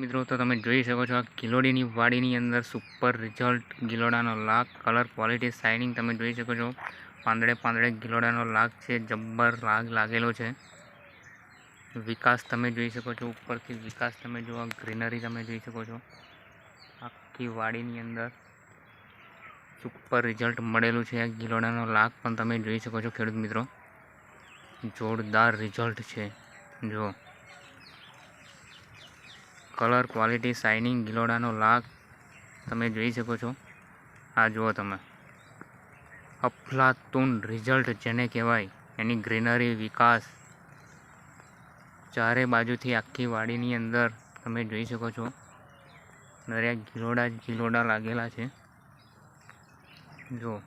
મિત્રો, તો તમે જોઈ શકો છો આ ગિલોડીની વાડીની અંદર સુપર રિઝલ્ટ ગિલોડાનો લાગ કલર ક્વોલિટી શાઇનિંગ તમે જોઈ શકો છો. પાંદડે પાંદડે ગિલોડાનો લાગ છે, જબ્બર લાગ લાગેલો છે. વિકાસ તમે જોઈ શકો છો, ઉપરથી વિકાસ તમે જુઓ ગ્રીનરી તમે જોઈ શકો છો. આખી વાડીની અંદર સુપર રિઝલ્ટ મળેલું છે આ ગિલોડાનો લાગ પણ તમે જોઈ શકો છો ખેડૂત મિત્રો. જોરદાર રિઝલ્ટ છે. જો કલર, ક્વોલિટી શાઇનિંગ ગિલોડાનો લાગ તમે જોઈ શકો છો. આ જુઓ તમે. અફલાતુન રિઝલ્ટ જેને કહેવાય, એની ગ્રીનરી વિકાસ. ચારે બાજુથી આખી વાડીની અંદર તમે જોઈ શકો છો. દરેક ગિલોડા ગિલોડા લાગેલા છે. જો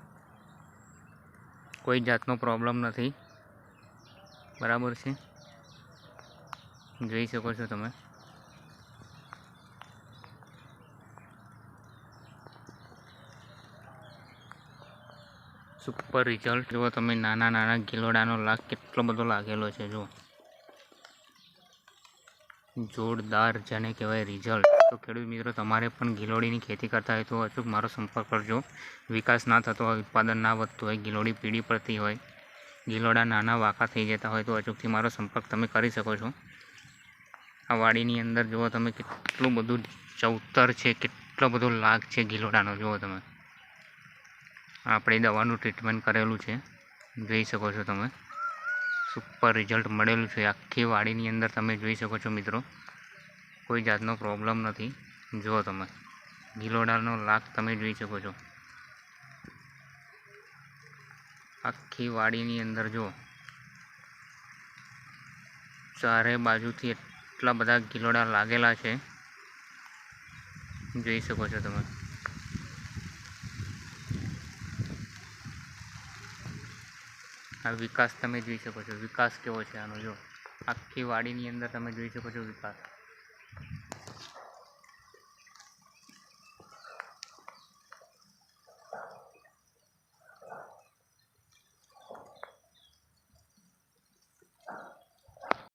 કોઈ જાતનો પ્રોબ્લેમ નથી. બરાબર છે? જોઈ શકો છો તમે. સુપર રિઝલ્ટ જુઓ તમે નાના નાના ગિલોડાનો લાગ કેટલો બધો લાગેલો છે, જુઓ. જોરદાર જેને કહેવાય રિઝલ્ટ તો ખેડૂત મિત્રો, તમારે પણ ગિલોડીની ખેતી કરતા હોય તો અચૂક મારો સંપર્ક કરજો. વિકાસ ના થતો હોય, ઉત્પાદન ના વધતું હોય, ગિલોડી પીળી પડતી હોય, ગિલોડા નાના વાંકા થઈ જતા હોય તો અચૂકથી મારો સંપર્ક તમે કરી શકો છો. આ વાડીની અંદર જુઓ તમે કેટલું બધું ચૌતર છે, કેટલો બધો લાગ છે ગિલોડાનો, જુઓ તમે. આપણે દવાનું ટ્રીટમેન્ટ કરેલું છે. જોઈ શકો છો તમે. સુપર રિઝલ્ટ મળેલું છે. આખી વાડીની અંદર તમે જોઈ શકો છો મિત્રો. કોઈ જાતનો પ્રોબ્લેમ નથી. જુઓ તમે. ગિલોડાનો લાખ તમે જોઈ શકો છો. આખી વાડીની અંદર જુઓ. ચારે બાજુથી એટલા બધા ગિલોડા લાગેલા છે. જોઈ શકો છો તમે. આ વિકાસ તમે જોઈ શકો છો. વિકાસ કેવો છે આનો, જો. આખી વાડીની અંદર તમે જોઈ શકો છો વિકાસ.